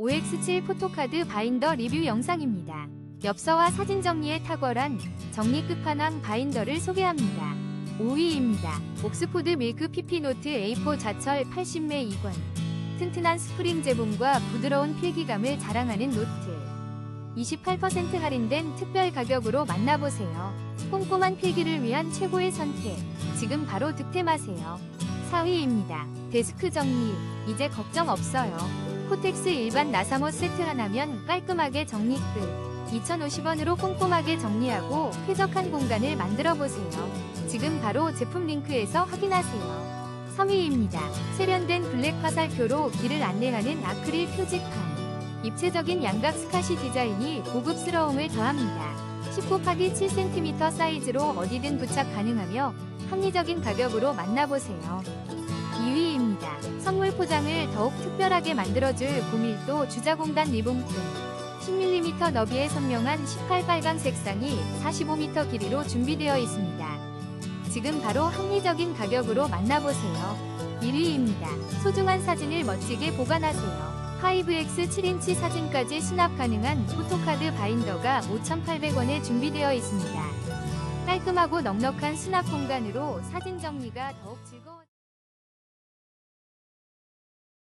OX7 포토카드 바인더 리뷰 영상입니다. 엽서와 사진 정리에 탁월한 정리 끝판왕 바인더를 소개합니다. 5위입니다. 옥스포드 밀크 피피노트 A4 자철 80매 2권. 튼튼한 스프링 제품과 부드러운 필기감을 자랑하는 노트. 28% 할인된 특별 가격으로 만나보세요. 꼼꼼한 필기를 위한 최고의 선택. 지금 바로 득템하세요. 4위입니다. 데스크 정리. 이제 걱정 없어요. 코텍스 일반 나사모 세트 하나면 깔끔하게 정리 끝. 2,050원으로 꼼꼼하게 정리하고 쾌적한 공간을 만들어 보세요. 지금 바로 제품 링크에서 확인하세요. 3위입니다. 세련된 블랙 화살표로 길을 안내하는 아크릴 표지판. 입체적인 양각 스카시 디자인이 고급스러움을 더합니다. 10 곱하기 7cm 사이즈로 어디든 부착 가능하며 합리적인 가격으로 만나보세요. 2위입니다. 선물 포장을 더욱 특별하게 만들어줄 고밀도 주자공단 리본품. 10mm 너비의 선명한 18 빨강 색상이 45m 길이로 준비되어 있습니다. 지금 바로 합리적인 가격으로 만나보세요. 1위입니다. 소중한 사진을 멋지게 보관하세요. 5X 7인치 사진까지 수납 가능한 포토카드 바인더가 5,800원에 준비되어 있습니다. 깔끔하고 넉넉한 수납 공간으로 사진 정리가 더욱 즐거워